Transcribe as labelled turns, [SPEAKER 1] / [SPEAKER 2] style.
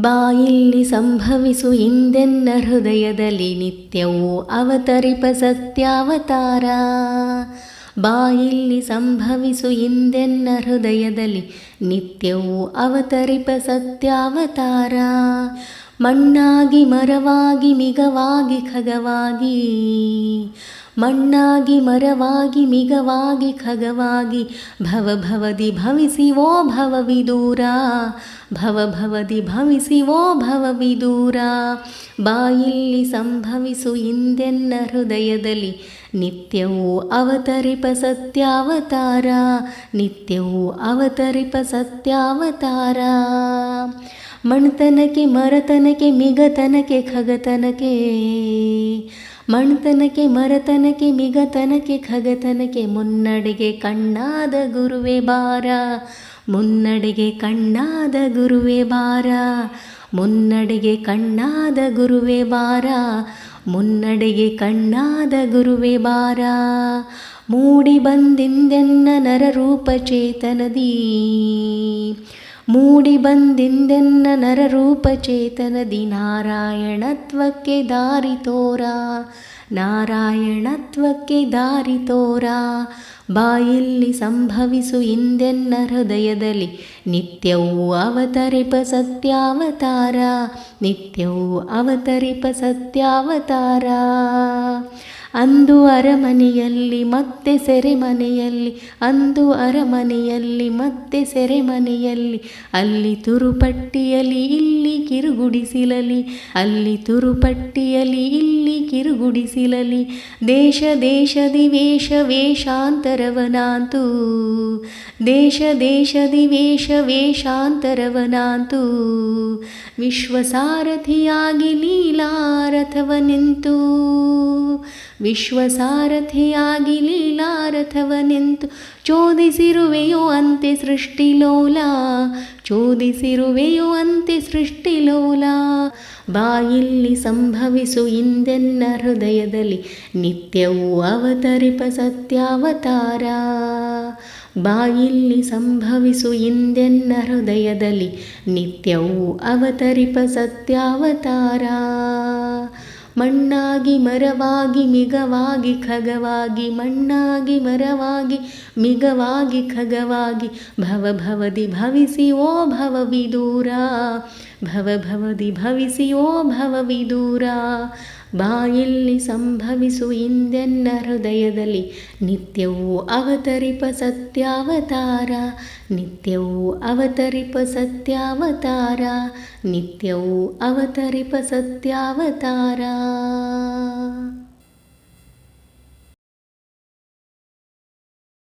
[SPEAKER 1] ಬಾಯಿಲ್ಲಿ ಸಂಭವಿಸು ಇಂದೆನ್ನ ಹೃದಯದಲ್ಲಿ ನಿತ್ಯವೂ ಅವತರಿಪ ಸತ್ಯಾವತಾರ. ಬಾಯಿಲ್ಲಿ ಸಂಭವಿಸು ಇಂದೆನ್ನ ಹೃದಯದಲ್ಲಿ ನಿತ್ಯವೂ ಅವತರಿಪ ಸತ್ಯಾವತಾರ. ಮಣ್ಣಾಗಿ ಮರವಾಗಿ ಮಿಗವಾಗಿ ಖಗವಾಗಿ, ಮಣ್ಣಾಗಿ ಮರವಾಗಿ ಮಿಗವಾಗಿ ಖಗವಾಗಿ ಭವ ಭವದಿ ಭವಿಸಿ ಓ ಭವ ಭವದಿ ಭವಿಸಿ ಓ ಭವವಿದೂರ. ಬಾಯಿಲ್ಲಿ ಸಂಭವಿಸು ಇಂದೆನ್ನ ಹೃದಯದಲ್ಲಿ ನಿತ್ಯವೂ ಅವತರಿಪ ಸತ್ಯಾವತಾರ, ನಿತ್ಯವೂ ಅವತರಿಪ ಸತ್ಯಾವತಾರ. ಮಣ್ತನಕ್ಕೆ ಮರತನಕ್ಕೆ ಮಿಗತನಕ್ಕೆ ಖಗತನಕ್ಕೆ. ಮಣ್ತನಕ್ಕೆ ಮರತನಕ್ಕೆ ಮಿಗತನಕ್ಕೆ ಖಗತನಕ್ಕೆ. ಮುನ್ನಡೆಗೆ ಕಣ್ಣಾದ ಗುರುವೆ ಬಾರ. ಮುನ್ನಡೆಗೆ ಕಣ್ಣಾದ ಗುರುವೆ ಬಾರ. ಮುನ್ನಡೆಗೆ ಕಣ್ಣಾದ ಗುರುವೆ ಬಾರ. ಮುನ್ನಡೆಗೆ ಕಣ್ಣಾದ ಗುರುವೆ ಬಾರ. ಮೂಡಿ ಬಂದಿಂದೆನ್ನ ನರರೂಪ ಚೇತನದಿ. ಮೂಡಿ ಬಂದಿಂದೆನ್ನ ನರರೂಪ ಚೇತನದಿ ನಾರಾಯಣತ್ವಕ್ಕೆ ದಾರಿ ತೋರ. ನಾರಾಯಣತ್ವಕ್ಕೆ ದಾರಿ ತೋರ. ಬಾಯಲ್ಲಿ ಸಂಭವಿಸು ಇಂದೆನ್ನ ಹೃದಯದಲ್ಲಿ ನಿತ್ಯವೂ ಅವತರಿಪ ಸತ್ಯಾವತಾರ. ನಿತ್ಯವೂ ಅವತರಿಪ ಸತ್ಯಾವತಾರ. ಅಂದು ಅರಮನೆಯಲ್ಲಿ, ಮತ್ತೆ ಸೆರೆಮನೆಯಲ್ಲಿ, ಅಂದು ಅರಮನೆಯಲ್ಲಿ, ಮತ್ತೆ ಸೆರೆಮನೆಯಲ್ಲಿ, ಅಲ್ಲಿ ತುರುಪಟ್ಟಿಯಲಿ ಇಲ್ಲಿ ಕಿರುಗುಡಿಸಿಲಲಿ ಅಲ್ಲಿ ತುರುಪಟ್ಟಿಯಲಿ ಇಲ್ಲಿ ಕಿರುಗುಡಿಸಿಲಲಿ ದೇಶ ದೇಶದಿ ವೇಷ ವೇಷಾಂತರವನಾಂತು, ದೇಶ ದೇಶದಿ ವೇಷ ವೇಷಾಂತರವನಾಂತು, ವಿಶ್ವಸಾರಥಿಯಾಗಿ ಲೀಲಾರಥವ ನಿಂತು ವಿಶ್ವಸಾರಥಿಯಾಗಿ ಲೀಲಾರಥವನೆಂತು ಚೋದಿಸಿರುವೆಯೋ ಅಂತೆ ಸೃಷ್ಟಿಲೋಲ ಚೋದಿಸಿರುವೆಯೋ ಅಂತೆ ಸೃಷ್ಟಿಲೋಲ ಬಾಯಿಲ್ಲಿ ಸಂಭವಿಸು ಇಂದೆನ್ನ ಹೃದಯದಲ್ಲಿ ನಿತ್ಯವೂ ಅವತರಿಪ ಸತ್ಯಾವತಾರ. ಬಾಯಿಲ್ಲಿ ಸಂಭವಿಸು ಇಂದೆನ್ನ ಹೃದಯದಲ್ಲಿ ನಿತ್ಯವೂ ಅವತರಿಪ ಸತ್ಯಾವತಾರ. ಮಣ್ಣಾಗಿ ಮರವಾಗಿ ಮಿಗವಾಗಿ ಖಗವಾಗಿ, ಮಣ್ಣಾಗಿ ಮರವಾಗಿ ಮಿಗವಾಗಿ ಖಗವಾಗಿ ಭವ ಭವದಿ ಭವಿಸಿ ಓ ಭವವಿದೂರ ಭವ ಭವದಿ ಭವಿಸಿ ಓ ಭವವಿದೂರ. ಬಾಯಲ್ಲಿ ಸಂಭವಿಸು ಇಂದೆನ್ನ ಹೃದಯದಲ್ಲಿ ನಿತ್ಯವೂ ಅವತರಿಪ ಸತ್ಯಾವತಾರ ನಿತ್ಯವೂ ಅವತರಿಪ ಸತ್ಯಾವತಾರ ನಿತ್ಯವೂ ಅವತರಿಪ ಸತ್ಯಾವತಾರ.